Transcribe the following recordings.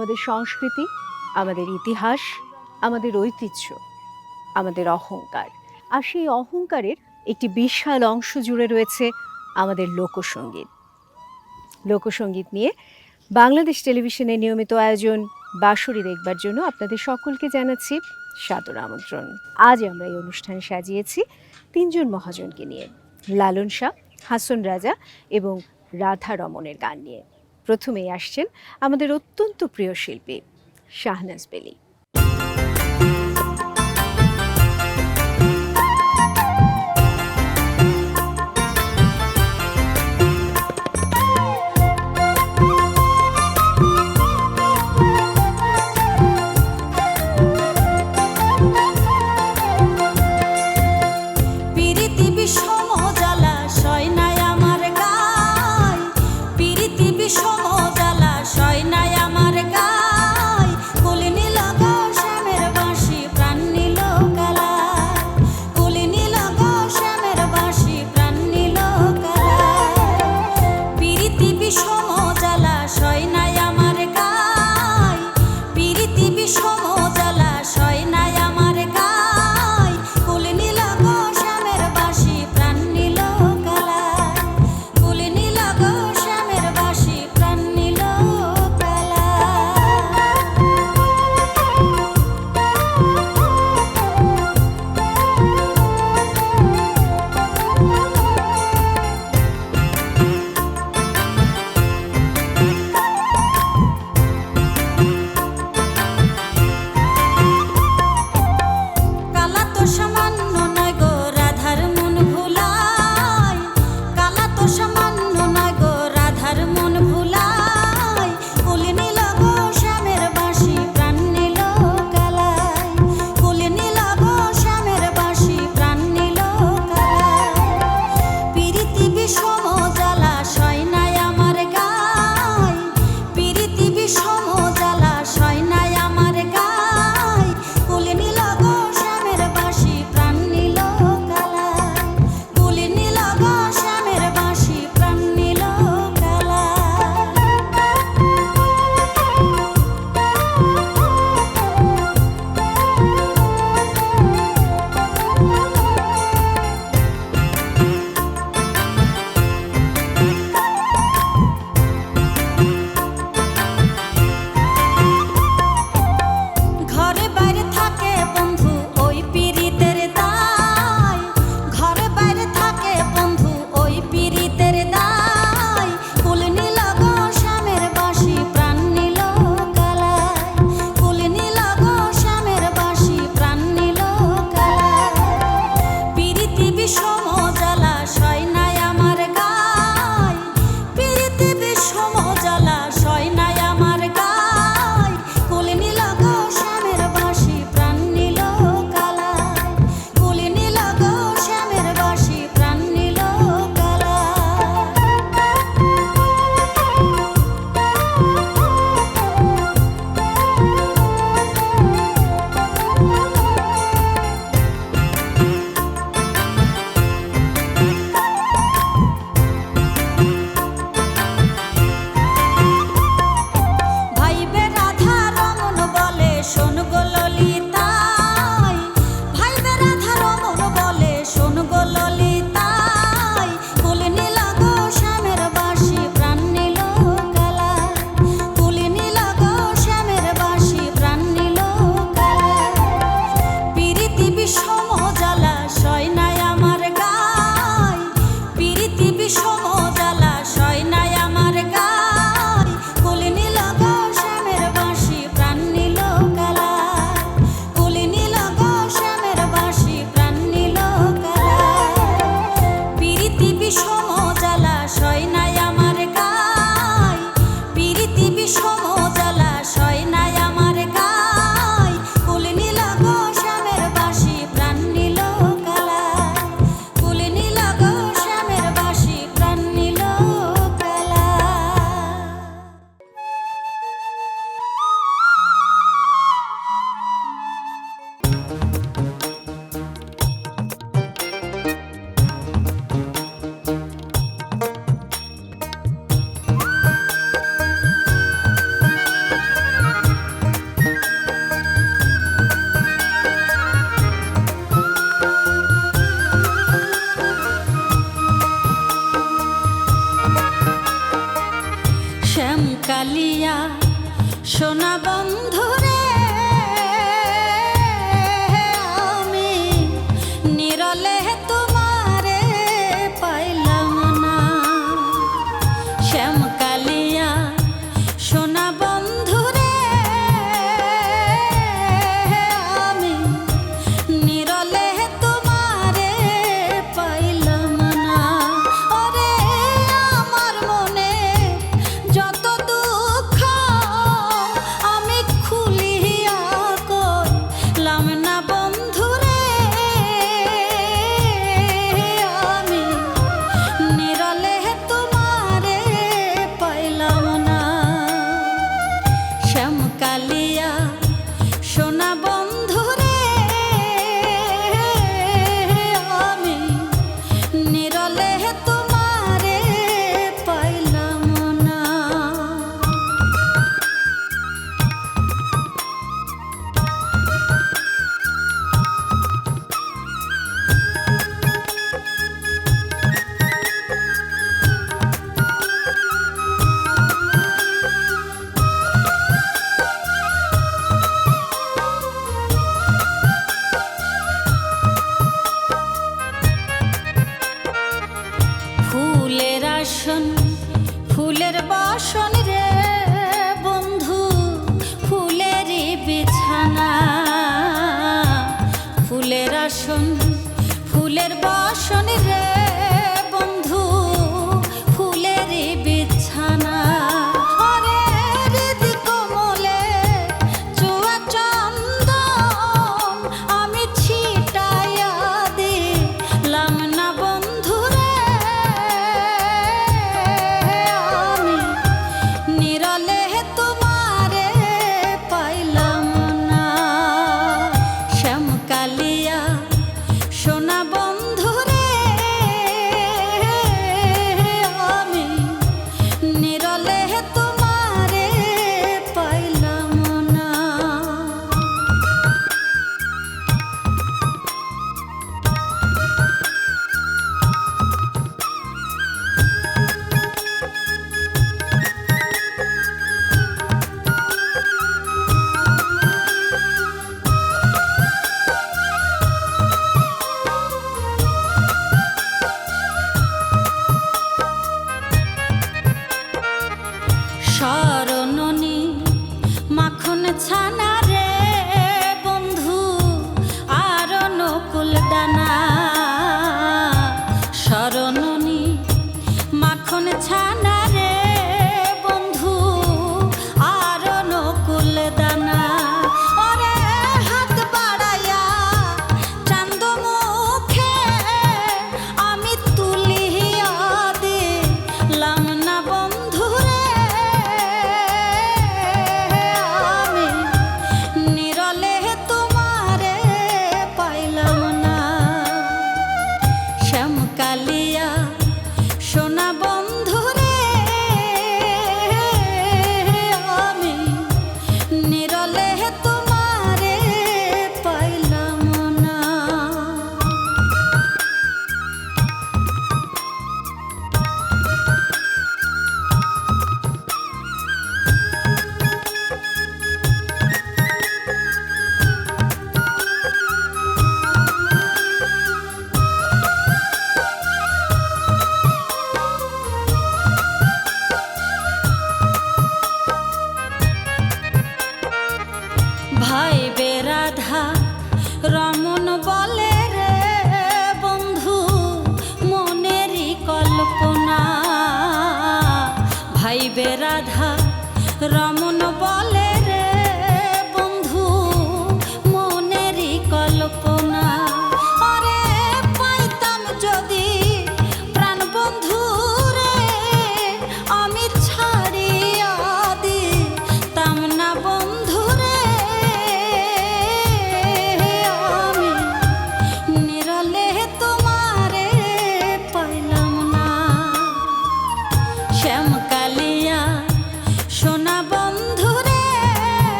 আমাদের সংস্কৃতি, আমাদের ইতিহাস, আমাদের ঐতিহ্য, আমাদের অহংকার। আর সেই অহংকারের একটি বিশাল অংশ জুড়ে রয়েছে আমাদের লোকসঙ্গীত। লোকসঙ্গীত নিয়ে বাংলাদেশ টেলিভিশনের নিয়মিত আয়োজন, বাঁশরি দেখবার জন্য আপনাদের সকলকে জানাচ্ছি সাদর আমন্ত্রণ। আজ আমরা এই অনুষ্ঠান সাজিয়েছি তিনজন মহাজনকে নিয়ে, লালন শাহ, হাসন রাজা এবং রাধা রমনের গান নিয়ে। প্রথমেই আসছেন আমাদের অত্যন্ত প্রিয় শিল্পী শাহনাজ বেলি। child.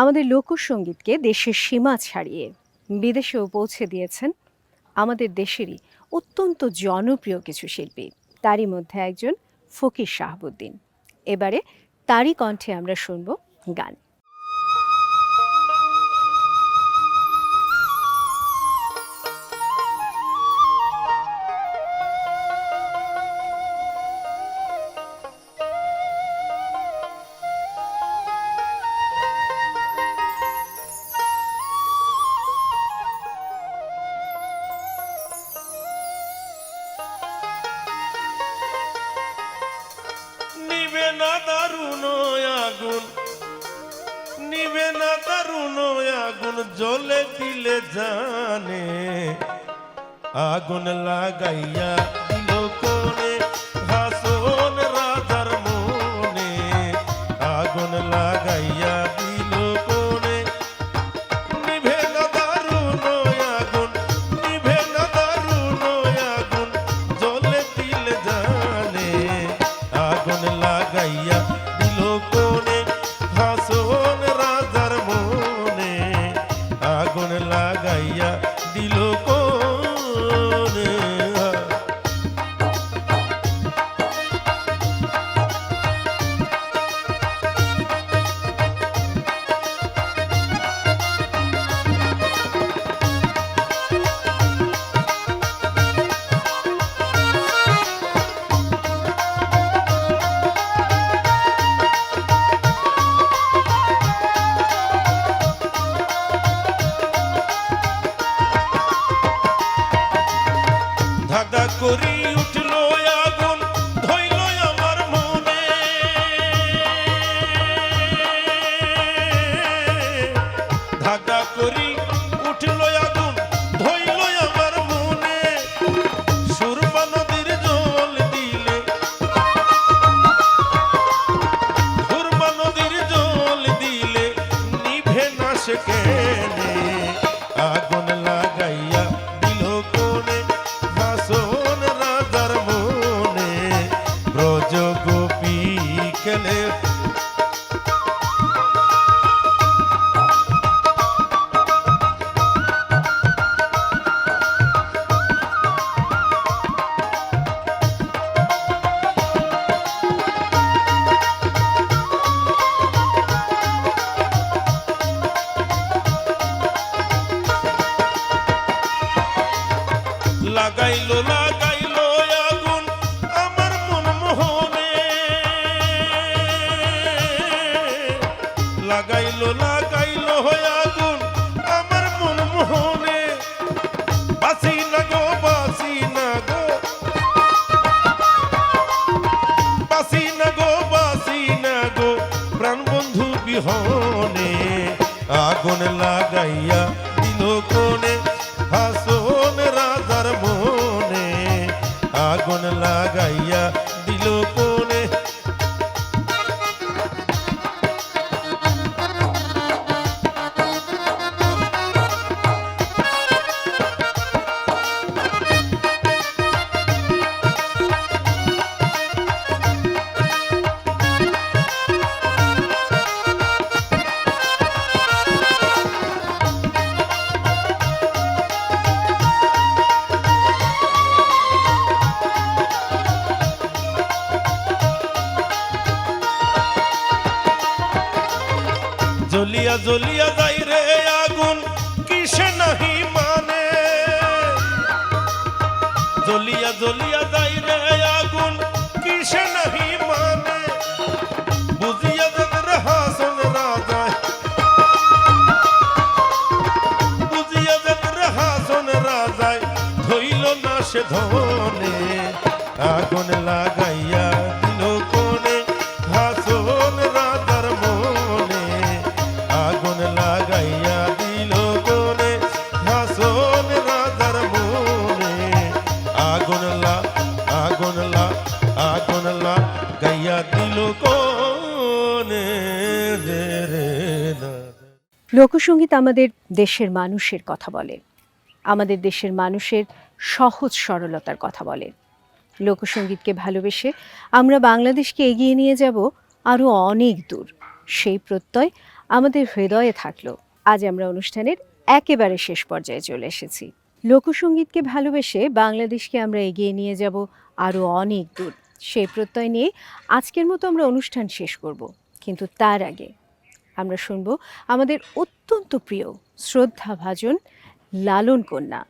আমাদের লোকসঙ্গীতকে দেশের সীমা ছাড়িয়ে বিদেশেও পৌঁছে দিয়েছেন আমাদের দেশেরই অত্যন্ত জনপ্রিয় কিছু শিল্পী। তারই মধ্যে একজন ফকির শাহাবুদ্দিন। এবারে তারই কণ্ঠে আমরা শুনব গান। gonna home. জলিয়া জলিয়া যাই রে আগুন। কিসে নাহি মানে? বুঝিয়া যেন রে হাসন রাজা। বুঝিয়া যেন রে হাসন রাজায়, ধইল না সে ধর লোকসঙ্গীত আমাদের দেশের মানুষের কথা বলে, আমাদের দেশের মানুষের সহজ সরলতার কথা বলে। লোকসঙ্গীতকে ভালোবেসে আমরা বাংলাদেশকে এগিয়ে নিয়ে যাব আরও অনেক দূর। সেই প্রত্যয় আমাদের হৃদয়ে থাকল। আজ আমরা অনুষ্ঠানের একেবারে শেষ পর্যায়ে চলে এসেছি। লোকসঙ্গীতকে ভালোবেসে বাংলাদেশকে আমরা এগিয়ে নিয়ে যাব আরও অনেক দূর। সেই প্রত্যয় নিয়ে আজকের মতো আমরা অনুষ্ঠান শেষ করব। কিন্তু তার আগে আমরা শুনব আমাদের অত্যন্ত প্রিয় শ্রদ্ধাভাজন লালন কন্যা।